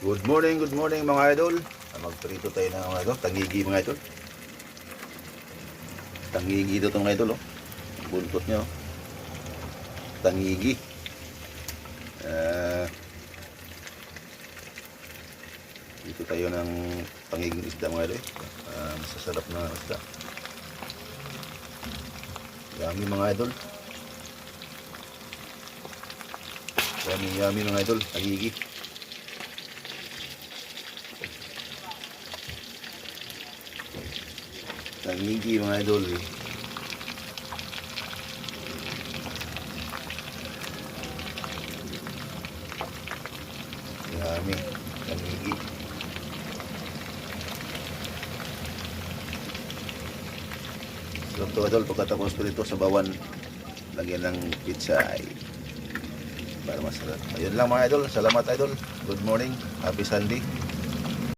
Good morning, good morning mga idol. Magprito tayo ng mga idol, tangigi mga idol. Tangigi ito mga idol, oh. Buntot niya, oh. Tangigi. Ah, dito tayo ng pangiging isda mga idol. Ah, masasarap na isda. Yummy mga idol. Yummy mga idol, tangigi. Tangigi mga idol. Yummy. Tangigi. So ito idol, pagkatapos ko dito sa bawan, lagyan ng pizza ay para masarap. Ayun lang mga idol. Salamat idol. Good morning. Happy Sunday.